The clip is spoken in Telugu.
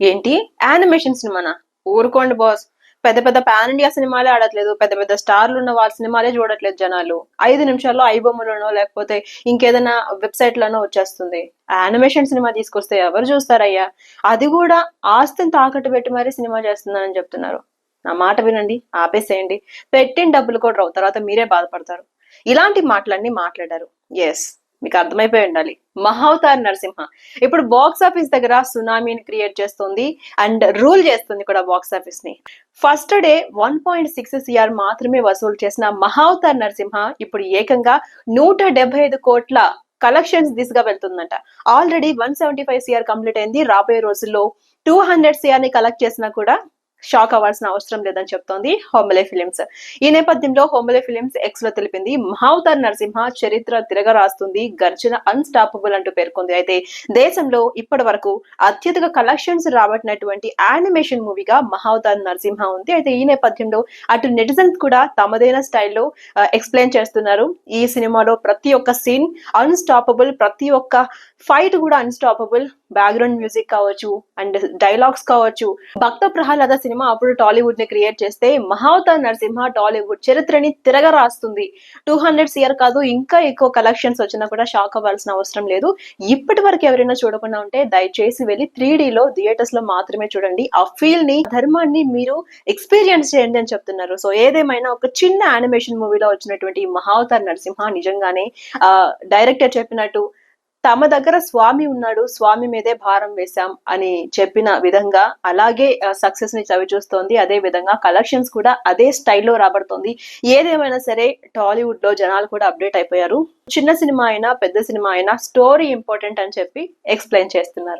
ఏంటి? యానిమేషన్ సినిమానా? ఊరుకోండి బాస్ పెద్ద పెద్ద పాన్ ఇండియా సినిమాలే ఆడట్లేదు. పెద్ద పెద్ద స్టార్లు ఉన్న వాళ్ళ సినిమాలే చూడట్లేదు జనాలు. ఐదు నిమిషాల్లో ఐబొమ్మలోనో లేకపోతే ఇంకేదైనా వెబ్సైట్ లోనో వచ్చేస్తుంది. యానిమేషన్ సినిమా తీసుకొస్తే ఎవరు చూస్తారయ్యా? అది కూడా ఆస్తిని తాకట్టు పెట్టి మరీ సినిమా చేస్తున్నానని చెప్తున్నారు. నా మాట వినండి ఆపేసేయండి. పెట్టిన డబ్బులు కూడా రావు. తర్వాత మీరే బాధపడతారు. ఇలాంటి మాటలన్నీ మాట్లాడారు. ఎస్ మీకు అర్థమైపోయి ఉండాలి. మహావతార్ నరసింహ. ఇప్పుడు బాక్స్ ఆఫీస్ దగ్గర సునామీని క్రియేట్ చేస్తుంది అండ్ రూల్ చేస్తుంది కూడా బాక్స్ ఆఫీస్ని. First day one point six CR మాత్రమే వసూలు చేసిన మహావతార్ నరసింహ ఇప్పుడు ఏకంగా నూట డెబ్బై ఐదు కోట్ల కలెక్షన్స్ దిశగా వెళ్తుందంట. Already one seventy five CR complete అయింది. రాబోయే రోజుల్లో టూ హండ్రెడ్ సిఆర్ని కలెక్ట్ చేసినా కూడా షాక్ అవ్వాల్సిన అవసరం లేదని చెప్తోంది హోమలే ఫిలిమ్స్. ఈ నేపథ్యంలో హోమలే ఫిలిమ్స్ ఎక్స్లో తెలిపింది మహావతార్ నరసింహ చరిత్ర తిరగ రాస్తుంది గర్జన అన్స్టాపబుల్ అంటూ పేర్కొంది. అయితే దేశంలో ఇప్పటి వరకు అత్యధిక కలెక్షన్స్ రాబట్టినటువంటి యానిమేషన్ మూవీగా మహావతార్ నరసింహ ఉంది. అయితే ఈ నేపథ్యంలో అటు నెటిజన్స్ కూడా తమదైన స్టైల్లో ఎక్స్ప్లెయిన్ చేస్తున్నారు. ఈ సినిమాలో ప్రతి ఒక్క సీన్ అన్స్టాపబుల్ ప్రతి ఒక్క ఫైట్ కూడా అన్స్టాపబుల్ బ్యాక్గ్రౌండ్ మ్యూజిక్ కావచ్చు అండ్ డైలాగ్స్ కావచ్చు. భక్త ప్రహ్లాద సినిమా అప్పుడు టాలీవుడ్ని క్రియేట్ చేస్తే మహావతార్ నరసింహ టాలీవుడ్ చరిత్రని తిరగ రాస్తుంది టూ హండ్రెడ్ సిఆర్ కాదు ఇంకా ఎక్కువ కలెక్షన్స్ వచ్చినా కూడా షాక్ అవ్వాల్సిన అవసరం లేదు. ఇప్పటి వరకు ఎవరైనా చూడకుండా ఉంటే దయచేసి వెళ్ళి త్రీ లో థియేటర్స్లో మాత్రమే చూడండి. ఆ ఫీల్ని ధర్మాన్ని మీరు ఎక్స్పీరియన్స్ చేయండి అని చెప్తున్నారు. సో ఏదేమైనా ఒక చిన్న యానిమేషన్ మూవీలో వచ్చినటువంటి మహావతార్ నరసింహ నిజంగానే డైరెక్టర్ చెప్పినట్టు తమ దగ్గర స్వామి ఉన్నాడు స్వామి మీదే భారం వేశాం అని చెప్పిన విధంగా అలాగే సక్సెస్ని చవి చూస్తోంది. అదే విధంగా కలెక్షన్స్ కూడా అదే స్టైల్లో రాబడుతోంది. ఏదేమైనా సరే టాలీవుడ్లో జనాలు కూడా అప్డేట్ అయిపోయారు. చిన్న సినిమా అయినా పెద్ద సినిమా అయినా స్టోరీ ఇంపార్టెంట్ అని చెప్పి ఎక్స్ప్లెయిన్ చేస్తున్నారు.